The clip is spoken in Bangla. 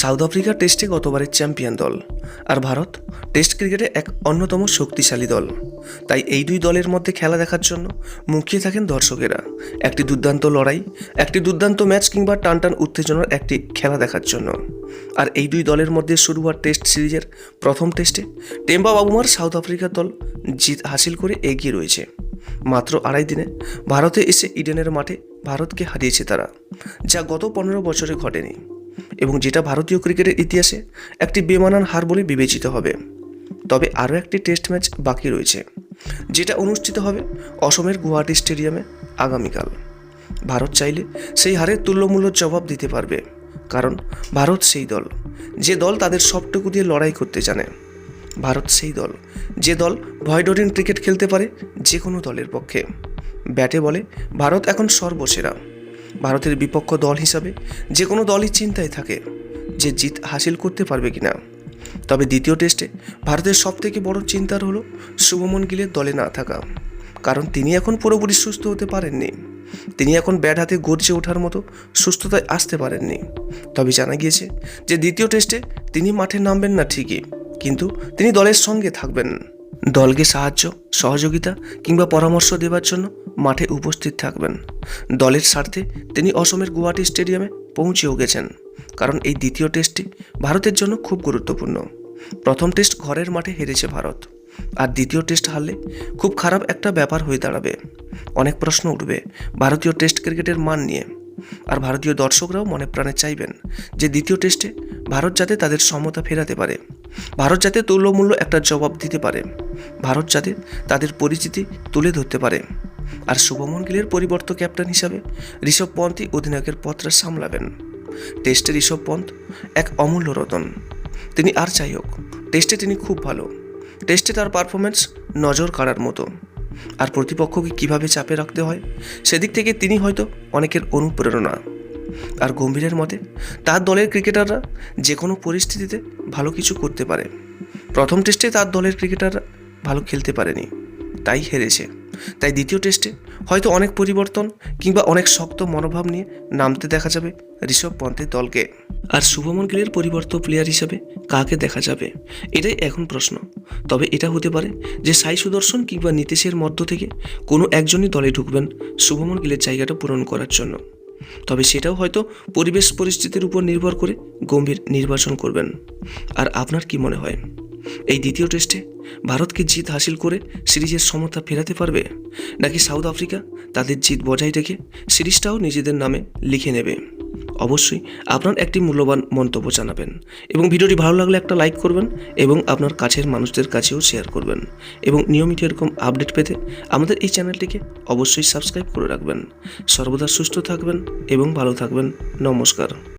সাউথ আফ্রিকা টেস্টে গতবারের চ্যাম্পিয়ন দল। আর ভারত টেস্ট ক্রিকেটে এক অন্যতম শক্তিশালী দল। তাই এই দুই দলের মধ্যে খেলা দেখার জন্য মুখিয়ে থাকেন দর্শকেরা। একটি দুর্দান্ত লড়াই, একটি দুর্দান্ত ম্যাচ কিংবা টানটান উত্তেজনার একটি খেলা দেখার জন্য। আর এই দুই দলের মধ্যে শুরু হওয়ার টেস্ট সিরিজের প্রথম টেস্টে টেম্বা বাবুমার সাউথ আফ্রিকার দল জিত হাসিল করে এগিয়ে রয়েছে। মাত্র আড়াই দিনে ভারতে এসে ইডেনের মাঠে ভারতকে হারিয়েছে তারা, যা গত পনেরো বছরে ঘটেনি। এবং যেটা ভারতীয় ক্রিকেটের ইতিহাসে একটি বেমানান হার বলে বিবেচিত হবে। তবে আরও একটি টেস্ট ম্যাচ বাকি রয়েছে, যেটা অনুষ্ঠিত হবে অসমের গুয়াহাটি স্টেডিয়ামে আগামীকাল। ভারত চাইলে সেই হারের তুল্যমূল্য জবাব দিতে পারবে, কারণ ভারত সেই দল, যে দল তাদের সবটুকু দিয়ে লড়াই করতে জানে। ভারত সেই দল, যে দল ভয়ডরিন ক্রিকেট খেলতে পারে যে কোনো দলের পক্ষে। ব্যাটে বলে, ভারত এখন সর্বসেরা। ভারতের বিপক্ষ দল হিসাবে যে কোনো দলই চিন্তায় থাকে যে জিত হাসিল করতে পারবে কিনা তবে দ্বিতীয় টেস্টে ভারতের সবথেকে বড় চিন্তার হলো শুভমন গিলের দলে না থাকা। কারণ তিনি এখন পুরোপুরি সুস্থ হতে পারেননি। তিনি এখন ব্যাট হাতে গর্জে ওঠার মতো সুস্থতায় আসতে পারেননি। তবে জানা গিয়েছে যে দ্বিতীয় টেস্টে তিনি মাঠে নামবেন না ঠিকই, কিন্তু তিনি দলের সঙ্গে থাকবেন। দলকে সাহায্য, সহযোগিতা কিংবা পরামর্শ দেওয়ার জন্য মাঠে উপস্থিত থাকবেন। দলের স্বার্থে তিনি অসমের গুয়াহাটি স্টেডিয়ামে পৌঁছেও গেছেন, কারণ এই দ্বিতীয় টেস্টটি ভারতের জন্য খুব গুরুত্বপূর্ণ। প্রথম টেস্ট ঘরের মাঠে হেরেছে ভারত, আর দ্বিতীয় টেস্ট হারলে খুব খারাপ একটা ব্যাপার হয়ে দাঁড়াবে। অনেক প্রশ্ন উঠবে, ভারতীয় টেস্ট ক্রিকেটের মান নিয়ে। আর ভারতীয় দর্শকরাও মনে প্রাণে চাইবেন যে দ্বিতীয় টেস্টে ভারত যাতে তাদের সমতা ফেরাতে পারে, ভারত যাতে তুল্যমূল্য একটা জবাব দিতে পারে। ভারত যাতে তাদের পরিচিতি তুলে ধরতে পারে। আর শুভমন গিলের পরিবর্ত ক্যাপ্টেন হিসাবে ঋষভ পন্থই অধিনায়কের পত্রা সামলাবেন। টেস্টে ঋষভ পন্থ এক অমূল্য রতন। তিনি আর যাই হোক, টেস্টে তিনি খুব ভালো। টেস্টে তার পারফরমেন্স নজর কাড়ার মতো। আর প্রতিপক্ষকে কীভাবে চাপে রাখতে হয়, সেদিক থেকে তিনি হয়তো অনেকের অনুপ্রেরণা। আর গম্ভীরের মতে, তার দলের ক্রিকেটাররা যে কোনো পরিস্থিতিতে ভালো কিছু করতে পারে। প্রথম টেস্টে তার দলের ক্রিকেটাররা ভালো খেলতে পারেনি। তাই হেরেছে। তাই দ্বিতীয় টেস্টে হয়তো অনেক পরিবর্তন কিংবা অনেক শক্ত মনোভাব নিয়ে নামতে দেখা যাবে ঋষভ পন্থের দলকে। আর শুভমন গিলের পরিবর্ত প্লেয়ার হিসাবে কাকে দেখা যাবে? এটাই এখন প্রশ্ন। তবে এটা হতে পারে যে সাই সুদর্শন কিংবা নীতিশের মধ্য থেকে কোনো একজনই দলে ঢুকবেন শুভমন গিলের জায়গাটা পূরণ করার জন্য। তবে সেটাও হয়তো পরিবেশ পরিস্থিতির উপর নির্ভর করে গম্ভীর নির্বাচন করবেন। আর আপনার কি মনে হয়? এই দ্বিতীয় টেস্টে ভারতকে জিত হাসিল করে সিরিজের সমতা ফেরাতে পারবে? নাকি সাউথ আফ্রিকা তাদের জিত বজায় রেখে সিরিজটাও নিজেদের নামে লিখে নেবে? অবশ্যই আপনার একটি মূল্যবান মন্তব্য জানাবেন এবং ভিডিওটি ভালো লাগলে একটা লাইক করবেন এবং আপনার কাছের মানুষদের কাছেও শেয়ার করবেন এবং নিয়মিত এরকম আপডেট পেতে আমাদের এই চ্যানেলটিকে অবশ্যই সাবস্ক্রাইব করে রাখবেন। সর্বদা সুস্থ থাকবেন এবং ভালো থাকবেন। নমস্কার।